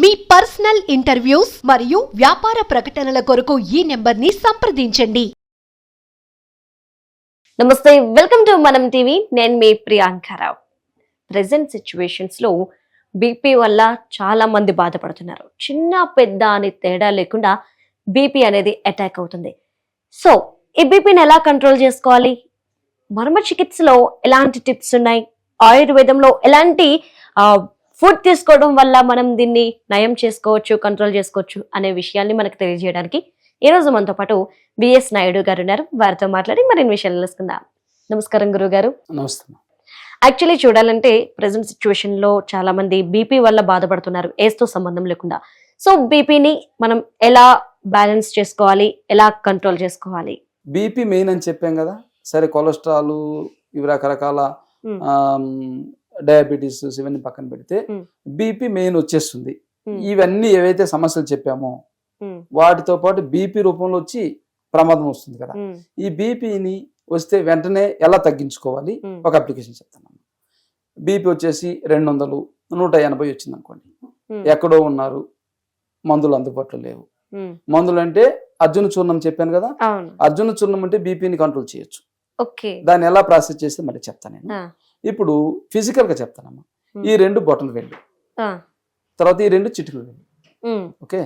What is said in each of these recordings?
మీ personal interviews మరియు వ్యాపార ప్రకటనల కొరకు ఈ నెంబర్ని సంప్రదించండి. నమస్తే వెల్కమ్ టు మనం టీవీ. నేను మీ ప్రియాంకారావు ప్రజెంట్ సిచ్యువేషన్స్లో బీపీ వల్ల చాలా మంది బాధపడుతున్నారు. చిన్న పెద్ద అని తేడా లేకుండా బీపీ అనేది అటాక్ అవుతుంది. సో ఈ బీపీని ఎలా కంట్రోల్ చేసుకోవాలి? మర్మ చికిత్సలో ఎలాంటి టిప్స్ ఉన్నాయి? ఆయుర్వేదంలో ఎలాంటి ఫుడ్ తీసుకోవడం వల్ల మనం దీన్ని నయం చేసుకోవచ్చు కంట్రోల్ చేసుకోవచ్చు అనే విషయాన్ని మనకు తెలియజేయడానికి ఈ రోజు మనతో పాటు బిఎస్ నాయుడు గారు ఉన్నారు. వారితో మాట్లాడి మరిన్ని విషయాలు తెలుసుకుందాం. నమస్కారం గురువు గారు నమస్తే. యాక్చువల్లీ చూడాలంటే ప్రజెంట్ సిచ్యువేషన్లో చాలా మంది బీపీ వల్ల బాధపడుతున్నారు. ఏజ్తో సంబంధం లేకుండా. సో బీపీని మనం ఎలా బ్యాలెన్స్ చేసుకోవాలి? ఎలా కంట్రోల్ చేసుకోవాలి? బీపీ మెయిన్ అని చెప్పాం కదా. సరే కొలెస్ట్రాల్ ఇవి రకరకాల Hmm. డయాబెటీస్ ఇవన్నీ పక్కన పెడితే. బీపీ మెయిన్ వచ్చేస్తుంది. ఇవన్నీ ఏవైతే సమస్యలు చెప్పామో వాటితో పాటు బీపీ రూపంలో వచ్చి ప్రమాదం వస్తుంది కదా. ఈ బీపీని వస్తే వెంటనే ఎలా తగ్గించుకోవాలి? ఒక అప్లికేషన్ చెప్తాను. బీపీ వచ్చేసి రెండు వందలు నూట ఎనభై వచ్చింది అనుకోండి ఎక్కడో ఉన్నారు మందులు అందుబాటులో లేవు. మందులు అంటే అర్జున చూర్ణం చెప్పాను కదా? అర్జున చూర్ణం అంటే బీపీని కంట్రోల్ చేయొచ్చు. దాన్ని ఎలా ప్రాసెస్ చేస్తే మళ్ళీ చెప్తాను నేను. ఇప్పుడు ఫిజికల్గా చెప్తానమ్మా. ఈ రెండు బొటన్ వేళ్ళు. తర్వాత ఈ రెండు చిటికలు వేళ్ళు. ఓకే?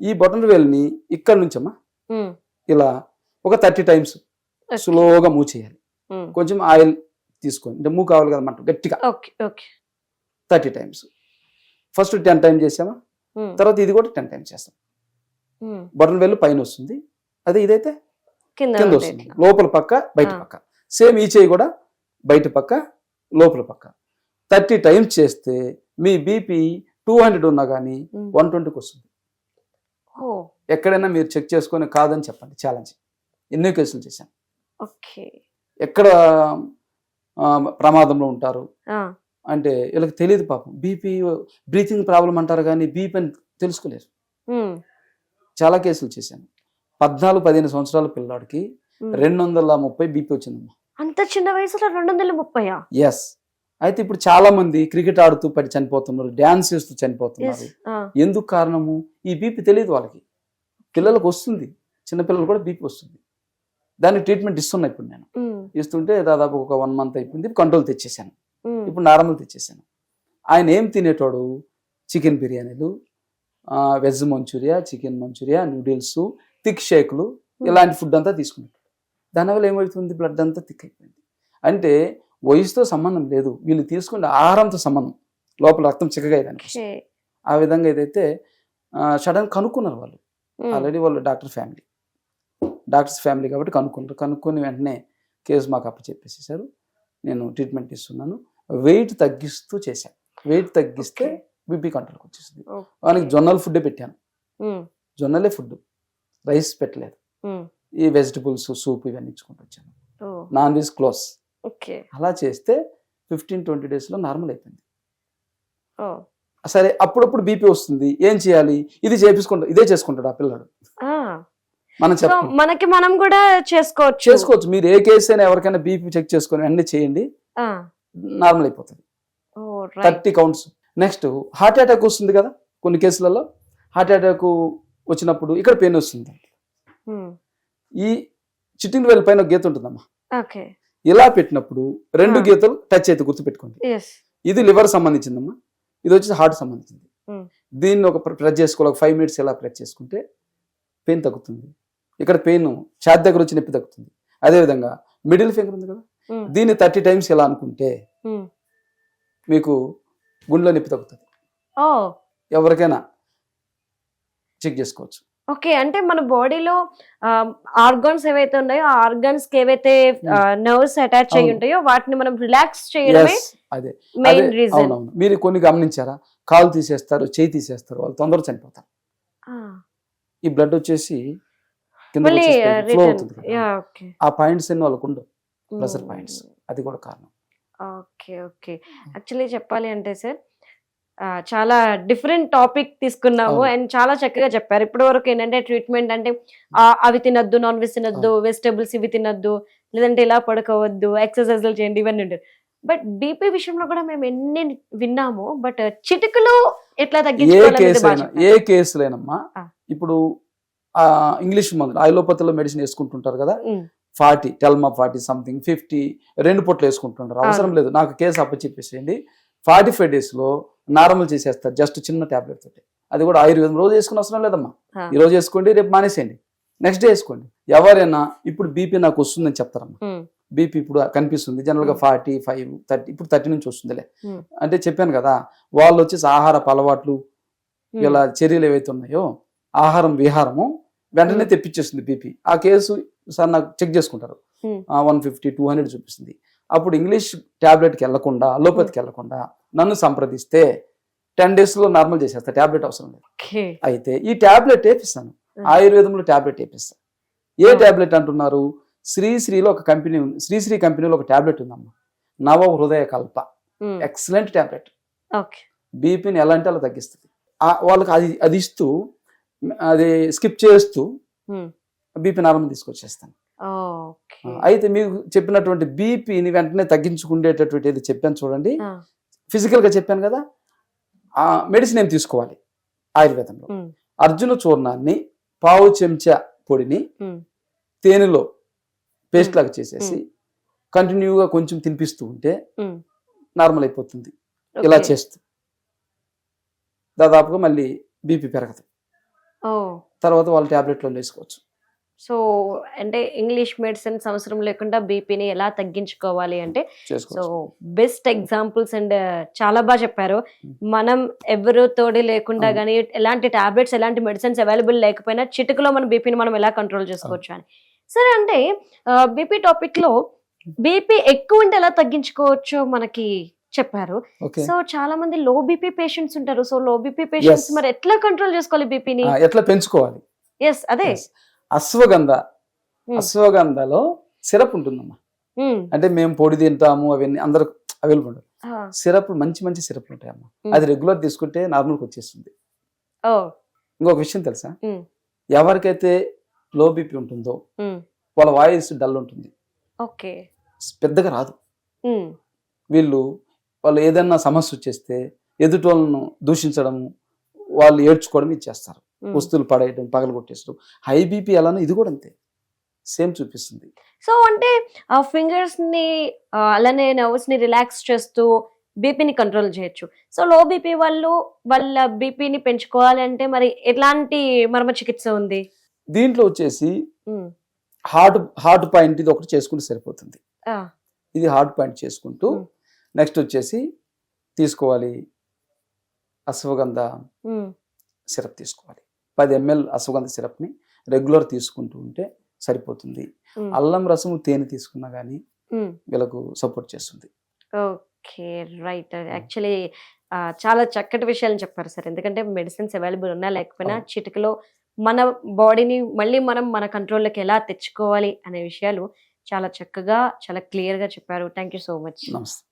ఈ బొటన్ వేలుని ఇక్కడ నుంచమ్మా. ఉమ్, ఇలా ఒక థర్టీ టైమ్స్. స్లోగా మూవ్ చేయాలి. కొంచెం ఆయిల్ తీసుకొని అంటే మూవ్ కావాలి కదా మంట గట్టిగా. Okay okay. Thirty times first ten times చేసామా? తర్వాత ఇది కూడా టెన్ టైమ్స్ చేస్తాం. బటన్ వేలు పైన వస్తుంది. అదే ఇదైతే కింద. వస్తుంది. లోపల పక్క బయట. పక్క. సేమ్ ఈ చేయి కూడా బయట పక్క లోపల పక్క. థర్టీ టైమ్స్ చేస్తే మీ బీపీ టూ హండ్రెడ్ ఉన్నా కానీ వన్ ట్వంటీకి వస్తుంది. ఎక్కడైనా మీరు చెక్ చేసుకొని కాదని చెప్పండి ఛాలెంజ్. ఎన్నో కేసులు చేశాను. ఎక్కడ ప్రమాదంలో ఉంటారు? అంటే వీళ్ళకి తెలియదు పాపం. బీపీ బ్రీతింగ్ ప్రాబ్లం అంటారు కానీ బీపీ అని తెలుసుకోలేరు. చాలా కేసులు చేశాను. పద్నాలుగు పదిహేను సంవత్సరాల పిల్లాడికి. రెండు వందల ముప్పై బీపీ వచ్చిందమ్మా. అంత చిన్న వయసులో రెండు వందల ముప్పయా? ఎస్ అయితే ఇప్పుడు చాలా మంది క్రికెట్ ఆడుతూ పడి చనిపోతున్నారు డ్యాన్స్ చేస్తూ చనిపోతున్నారు. ఎందుకు కారణము? ఈ బీపీ తెలియదు వాళ్ళకి. పిల్లలకు వస్తుంది. చిన్నపిల్లలు కూడా బీపీ వస్తుంది. దానికి ట్రీట్మెంట్ ఇస్తున్నా ఇప్పుడు నేను. ఇస్తుంటే దాదాపు ఒక వన్ మంత్ అయిపోయింది. కంట్రోల్ తెచ్చేసాను ఇప్పుడు నార్మల్ తెచ్చేసాను ఆయన ఏం తినేటోడు? చికెన్ బిర్యానీలు veg manchuria chicken manchuria noodles thick షేకులు ఇలాంటి ఫుడ్ అంతా తీసుకునేటోడు దానివల్ల ఏమవుతుంది? బ్లడ్ అంతా థిక్ అయిపోయింది. అంటే వయసుతో సంబంధం లేదు. వీళ్ళు తీసుకునే ఆహారంతో సంబంధం. లోపల రక్తం చిక్కగా ఓకే. ఆ విధంగా ఏదైతే సడన్ కనుక్కున్నారు వాళ్ళు. ఆల్రెడీ వాళ్ళు డాక్టర్ ఫ్యామిలీ. డాక్టర్స్ ఫ్యామిలీ కాబట్టి కనుక్కున్నారు. కనుక్కొని వెంటనే కేసు మాకు అప్పచెప్పేసేసారు. నేను ట్రీట్మెంట్ ఇస్తున్నాను. వెయిట్ తగ్గిస్తూ చేశాను. వెయిట్ తగ్గిస్తే. బీపీ కంట్రోల్కి వచ్చేసింది. వానికి జొన్నల ఫుడ్డే పెట్టాను. జొన్నలే ఫుడ్ రైస్ పెట్టలేదు. ఈ వెజిటబుల్స్ సూప్ ఇవన్నీ ఇచ్చుకుంటూ వచ్చాను. Non veg close okay. అలా చేస్తే ఫిఫ్టీన్ ట్వంటీ డేస్లో నార్మల్ అయిపోయింది. సరే అప్పుడప్పుడు బీపీ వస్తుంది. ఏం చేయాలి? ఇది చేపించుకుంటా ఇదే చేసుకుంటాడు ఆ పిల్లడు. మనం మనకి మనం కూడా చేసుకోవచ్చు. చేసుకోవచ్చు. మీరు ఏ కేసు అయినా ఎవరికైనా బీపీ చెక్ చేసుకొని అన్ని చేయండి. నార్మల్ అయిపోతుంది. Thirty counts. Next heart attack వస్తుంది కదా కొన్ని కేసులలో. హార్ట్ అటాక్ వచ్చినప్పుడు ఇక్కడ పెయిన్ వస్తుంది. ఈ చిట్టిన వేల పైన గీత ఉంటుందమ్మా. ఇలా పెట్టినప్పుడు రెండు. గీతలు టచ్ అయితే గుర్తుపెట్టుకోండి. ఇది లివర్ సంబంధించిందమ్మా. ఇది వచ్చేసి హార్ట్ సంబంధించింది. దీన్ని ఒక ప్రెస్ చేసుకోవాలి. ఒక ఫైవ్ మినిట్స్ ఎలా ప్రెస్ చేసుకుంటే పెయిన్ తగ్గుతుంది. ఇక్కడ పెయిన్ ఛాతి దగ్గర వచ్చి నొప్పి తగ్గుతుంది. అదేవిధంగా మిడిల్ ఫింగర్ ఉంది కదా? దీన్ని థర్టీ టైమ్స్ ఎలా అనుకుంటే. మీకు గుండెలో నొప్పి తగ్గుతుంది. ఎవరికైనా చెక్ చేసుకోవచ్చు. ఓకే అంటే మన బాడీలో ఆర్గాన్స్ ఏవైతే ఉన్నాయో ఆ ఆర్గాన్స్కి ఏవైతే నర్వ్స్ అటాచ్ అయి అవును. ఉంటాయో వాటిని మనం రిలాక్స్ చేయడమే అదే. Main reason. మీరు కొన్ని గమనించారా? కాలు తీసేస్తారు చేయి తీసేస్తారు వాళ్ళు తొందరగా చనిపోతారు. ఈ బ్లడ్ వచ్చేసి అవుతుంది ఆ పాయింట్స్ అన్ని వాళ్ళకు ఉండవు ప్రెషర్ పాయింట్స్. అది కూడా కారణం. Okay okay. యాక్చువల్లీ చెప్పాలి అంటే సార్ చాలా డిఫరెంట్ టాపిక్ తీసుకున్నాము. అండ్ చాలా చక్కగా చెప్పారు. ఇప్పటి వరకు ఏంటంటే ట్రీట్మెంట్ అంటే అవి తినద్దు నాన్ వెజ్ తినద్దు వెజిటబుల్స్ ఇవి తినద్దు లేదంటే ఇలా పడుకోవద్దు ఎక్సర్సైజ్లు చేయండి ఇవన్నీ ఉంటారు బట్ బీపీ విషయంలో కూడా మేము ఎన్ని విన్నాము బట్ చిటికలో ఎట్లా తగ్గించుకోవాలి ఏ కేసులైనమ్మా. ఇప్పుడు ఇంగ్లీష్ మందులు ఆయులోపతిలో మెడిసిన్ వేసుకుంటుంటారు కదా? Forty Telma forty something fifty రెండు పొట్లు వేసుకుంటుంటారు. అవసరం. లేదు. నాకు కేసు అప్పచెప్పేసేయండి. ఫార్టీ ఫైవ్ డేస్లో నార్మల్ చేసేస్తారు జస్ట్ చిన్న టాబ్లెట్ తోటి. అది కూడా ఆయుర్వేదం రోజు వేసుకుని అవసరం లేదమ్మా. ఈ రోజు వేసుకోండి రేపు మానేసేయండి. నెక్స్ట్ డే వేసుకోండి. ఎవరైనా ఇప్పుడు బీపీ నాకు వస్తుందని చెప్తారమ్మా. బీపీ ఇప్పుడు కనిపిస్తుంది జనరల్గా. ఫార్టీ ఫైవ్ థర్టీ ఇప్పుడు థర్టీ నుంచి వస్తుందిలే. అంటే చెప్పాను కదా వాళ్ళు వచ్చేసి ఆహారపు అలవాట్లు ఇలా చర్యలు ఏవైతే ఉన్నాయో ఆహారం విహారము వెంటనే. తెప్పించేస్తుంది బీపీ. ఆ కేసు సార్ నాకు చెక్ చేసుకుంటారు. వన్ ఫిఫ్టీ టూ హండ్రెడ్ చూపిస్తుంది. అప్పుడు ఇంగ్లీష్ టాబ్లెట్కి వెళ్ళకుండా అలోపతికి వెళ్ళకుండా నన్ను సంప్రదిస్తే టెన్ డేస్లో నార్మల్ చేసేస్తా టాబ్లెట్ అవసరం లేదు. అయితే ఈ టాబ్లెట్ వేపిస్తాను. ఆయుర్వేదంలో టాబ్లెట్ వేపిస్తాను ఏ. టాబ్లెట్ అంటున్నారు? శ్రీశ్రీలో ఒక కంపెనీ ఉంది. శ్రీశ్రీ కంపెనీలో ఒక టాబ్లెట్ ఉందమ్మా. నవ హృదయ కల్ప. Excellent tablet. ఓకే. బీపీని ఎలా అంటే అలా తగ్గిస్తుంది వాళ్ళకి అది అది ఇస్తూ అది స్కిప్ చేస్తూ బీపీ నార్మల్ తీసుకొచ్చేస్తాను. అయితే మీకు చెప్పినటువంటి బీపీని వెంటనే తగ్గించుకునేటటువంటి ఏది చెప్పాను చూడండి. ఫిజికల్గా చెప్పాను కదా ఆ మెడిసిన్ ఏం తీసుకోవాలి? ఆయుర్వేదంలో. అర్జున చూర్ణాన్ని పావు చెంచా పొడిని తేనెలో పేస్ట్ లాగా చేసేసి కంటిన్యూగా కొంచెం తినిపిస్తూ ఉంటే నార్మల్ అయిపోతుంది. ఇలా చేస్తూ. దాదాపుగా మళ్ళీ బీపీ పెరగదు. తర్వాత వాళ్ళు టాబ్లెట్లో వేసుకోవచ్చు. సో అంటే ఇంగ్లీష్ మెడిసిన్స్ అవసరం లేకుండా బీపీని ఎలా తగ్గించుకోవాలి అంటే సో బెస్ట్ ఎగ్జాంపుల్స్ అండ్ చాలా బాగా చెప్పారు. మనం ఎవరు తోడి లేకుండా. కానీ ఎలాంటి టాబ్లెట్స్ ఎలాంటి మెడిసిన్స్ అవైలబుల్ లేకపోయినా చిటికలో మన బీపీని మనం ఎలా కంట్రోల్ చేసుకోవచ్చు అని. సరే అంటే బీపీ టాపిక్లో బీపీ ఎక్కువ ఉంటే ఎలా తగ్గించుకోవచ్చో మనకి చెప్పారు. సో చాలా మంది లో బీపీ పేషెంట్స్ ఉంటారు. So low BP patients. మరి ఎట్లా కంట్రోల్ చేసుకోవాలి బీపీని? ఎట్లా పెంచుకోవాలి? ఎస్ అదే. అశ్వగంధ. అశ్వగంధలో సిరప్ ఉంటుందమ్మా. అంటే మేము పొడి తింటాము అవన్నీ అందరూ అవైలబుల్ ఉండదు సిరప్ మంచి మంచి సిరప్ ఉంటాయమ్మా. అది రెగ్యులర్ తీసుకుంటే నార్మల్కి వచ్చేస్తుంది. ఇంకొక విషయం తెలుసా. ఎవరికైతే లో బీపీ ఉంటుందో వాళ్ళ వాయిస్ డల్ ఉంటుంది. ఓకే. పెద్దగా రాదు. వీళ్ళు వాళ్ళు ఏదైనా సమస్య వచ్చేస్తే ఎదుటి వాళ్ళను దూషించడము వాళ్ళు ఏడ్చుకోవడం ఇచ్చేస్తారు. ఉమ్. వస్తువులు పడేయడం పగలు కొట్టేసడం హై బీపీ ఎలానో ఇది కూడా అంతే. సేమ్ చూపిస్తుంది. సో అంటే ఆ ఫింగర్స్ని అలానే నర్వ్స్ని రిలాక్స్ చేస్తూ బీపీని కంట్రోల్ చేయొచ్చు. సో లో బీపీ వాళ్ళు వాళ్ళ బీపీని పెంచుకోవాలి అంటే మరి ఎట్లాంటి మర్మ చికిత్స ఉంది? దీంట్లో వచ్చేసి ఉమ్, హార్ట్ హార్ట్ పాయింట్ ఇది ఒకటి చేసుకుంటే సరిపోతుంది. ఇది హార్ట్ పాయింట్ చేసుకుంటూ Hmm. నెక్స్ట్ వచ్చేసి తీసుకోవాలి. అశ్వగంధ సిరప్ తీసుకోవాలి. పది ఎంఎల్ అశ్వగంధ సిరప్ని రెగ్యులర్ తీసుకుంటూ ఉంటే సరిపోతుంది. అల్లం రసము తేనె తీసుకున్నా కానీ. వీళ్ళకు సపోర్ట్ చేస్తుంది. Okay right. యాక్చువల్లీ చాలా చక్కటి విషయాలు చెప్పారు సార్. ఎందుకంటే మెడిసిన్స్ అవైలబుల్ ఉన్నా లేకపోయినా. చిటికలో మన బాడీని మళ్ళీ మనం మన కంట్రోల్లోకి ఎలా తెచ్చుకోవాలి అనే విషయాలు చాలా చక్కగా చాలా క్లియర్గా చెప్పారు. Thank you so much. నమస్తే.